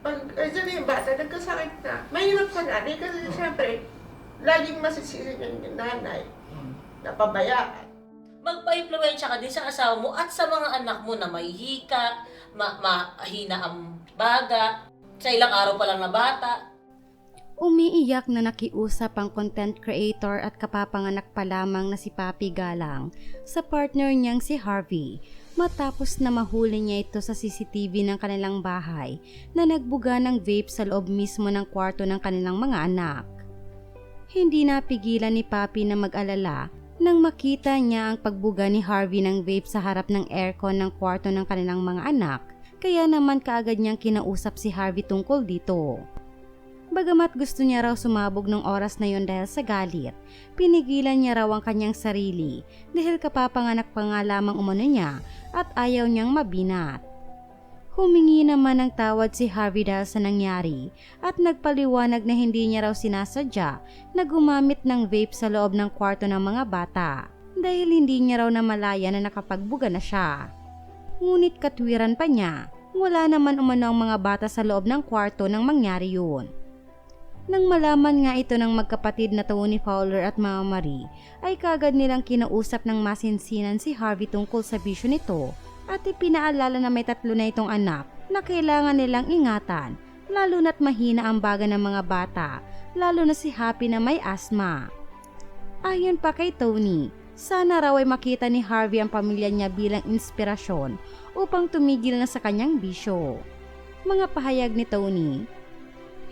pag na yung bata, nagkasakit na. Mahirap sa nanay kasi siyempre, laging masisisi niya yung nanay. Napabayaan. Magpa-impluensya ka din sa asawa mo at sa mga anak mo na may hika, ma mahina ang baga, sa ilang araw pa lang na bata. Umiiyak na nakiusap ang content creator at kapapanganak pa lamang na si Papi Galang sa partner niyang si Harvey matapos na mahuli niya ito sa CCTV ng kanilang bahay na nagbuga ng vape sa loob mismo ng kwarto ng kanilang mga anak. Hindi napigilan ni Papi na mag-alala nang makita niya ang pagbuga ni Harvey ng vape sa harap ng aircon ng kwarto ng kanilang mga anak kaya naman kaagad niyang kinausap si Harvey tungkol dito. Bagamat gusto niya raw sumabog ng oras na yon dahil sa galit, pinigilan niya raw ang kanyang sarili dahil kapapanganak pa nga lamang umano niya at ayaw niyang mabinat. Humingi naman ng tawad si Harvey dahil sa nangyari at nagpaliwanag na hindi niya raw sinasadya na gumamit ng vape sa loob ng kwarto ng mga bata dahil hindi niya raw namalaya na nakapagbuga na siya. Ngunit katwiran pa niya, wala naman umano ang mga bata sa loob ng kwarto nang mangyari yun. Nang malaman nga ito ng magkapatid na Tony Fowler at Mama Marie, ay kagad nilang kinausap ng masinsinan si Harvey tungkol sa bisyo nito at ipinaalala na may tatlo na itong anak na kailangan nilang ingatan lalo na't mahina ang baga ng mga bata, lalo na si Happy na may asma. Ayon pa kay Tony, sana raw ay makita ni Harvey ang pamilya niya bilang inspirasyon upang tumigil na sa kanyang bisyo. Mga pahayag ni Tony,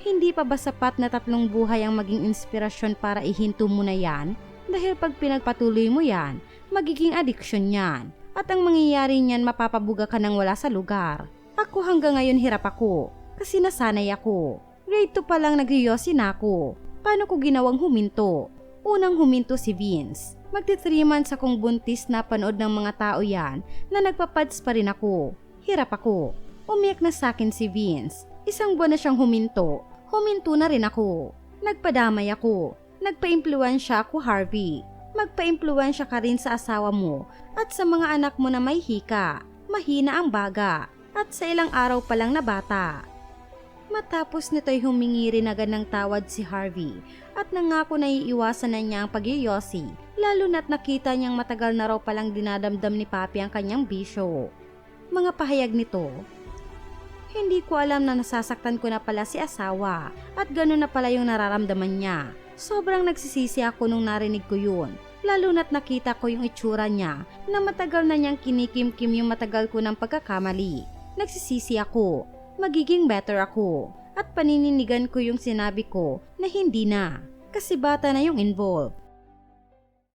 hindi pa ba sapat na tatlong buhay ang maging inspirasyon para ihinto mo na yan? Dahil pag pinagpatuloy mo yan, magiging addiction yan. At ang mangyayari niyan mapapabuga ka ng wala sa lugar. Ako hanggang ngayon hirap ako, kasi nasanay ako. Grade 2 pa lang nagyoyosi na ako. Paano ko ginawang huminto? Unang huminto si Vince. Magti 3 months akong buntis na panood ng mga tao yan na nagpapads pa rin ako. Hirap ako. Umiyak na sa akin si Vince. Isang buwan na siyang huminto. Huminto na rin ako. Nagpadamay ako. Nagpa-impluensya ako, Harvey. Magpa-impluensya ka rin sa asawa mo at sa mga anak mo na may hika, mahina ang baga, at sa ilang araw pa lang na bata. Matapos nito'y humingi rin agad ng tawad si Harvey at nangako na iiwasan na niya ang pagyoyosi, lalo na't nakita niyang matagal na raw palang dinadamdam ni Papi ang kanyang bisyo. Mga pahayag nito, hindi ko alam na nasasaktan ko na pala si asawa at gano'n na pala yung nararamdaman niya. Sobrang nagsisisi ako nung narinig ko yun. Lalo na't nakita ko yung itsura niya na matagal na niyang kinikimkim yung matagal ko ng pagkakamali. Nagsisisi ako. Magiging better ako. At panininigan ko yung sinabi ko na hindi na. Kasi bata na yung involved.